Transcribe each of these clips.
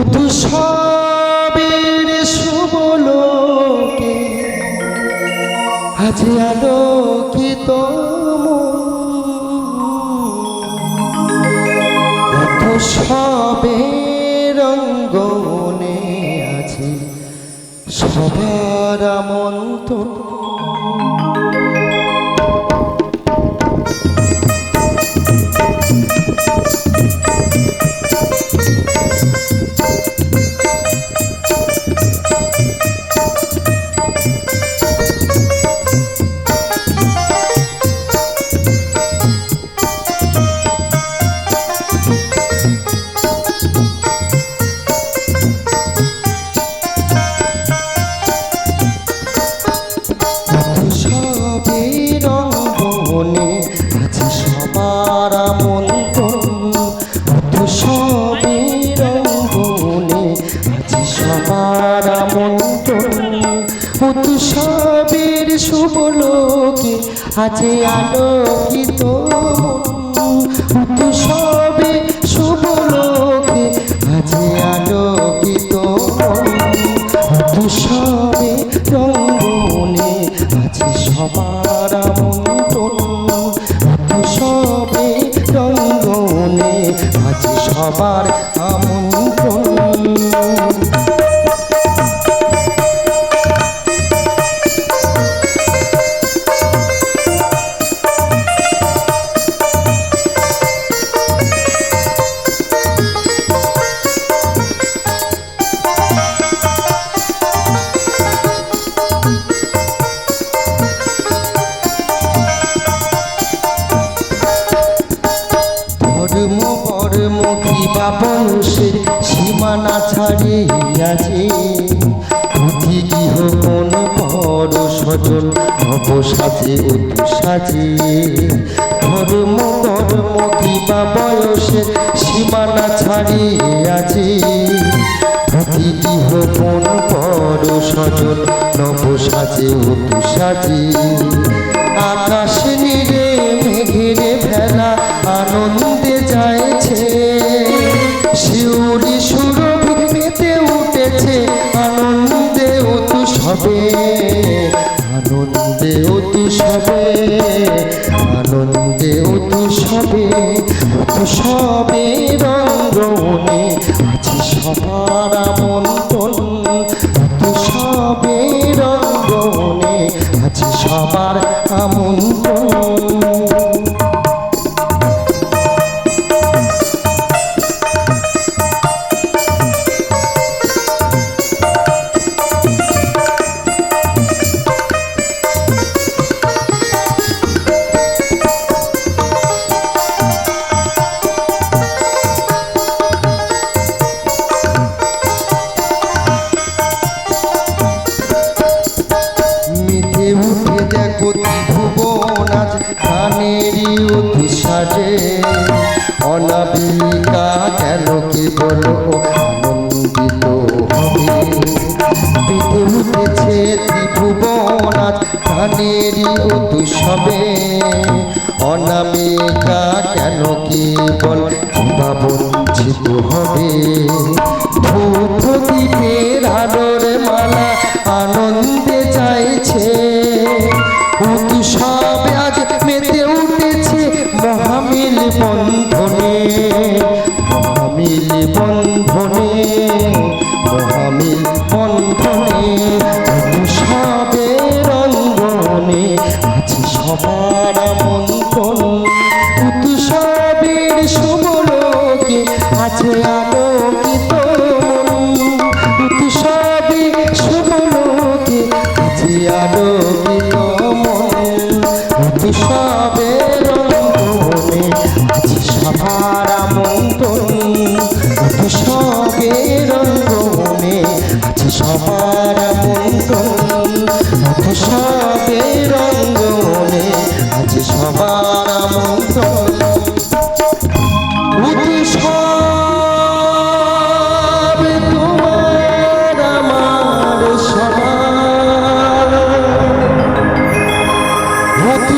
উৎসবের শুভ লোকে। আজ আলোকিত সবে রঙ্গনে আছে সবার আমন্ত্রণ। উৎসবের শুভ লোকে আছে আলোকিত। উৎসবে শুভ লোকে আছে আলোকিত। উৎসবে রঙ্গনে আছে সবার আমন্ত্রণ। উৎসবে রঙ্গনে আছে সবার আমন্ত্রণ। বংশের সীমানা ছাড়িয়াছে। পুঁথি গৃহ কোন বড় সজন নব সাজে ধর্ম, কর্ম কিবা সীমানা ছাড়িয়াছে। পুঁথি গৃহ কোন বড় সজন নব সাজে আকাশ নিরে আনন্দে অতু সবে অতু সবে রঙ্গনে আছে সবার আমন্ত্রণ। অনাবিকা কেন কেবল আনন্দিত হবে। মেতে উঠেছে ত্রিভুবন আজ অতি অনামিকা কেন কেবল কিংবা বঞ্চিত হবে? ধূপ আছে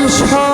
Sunshine.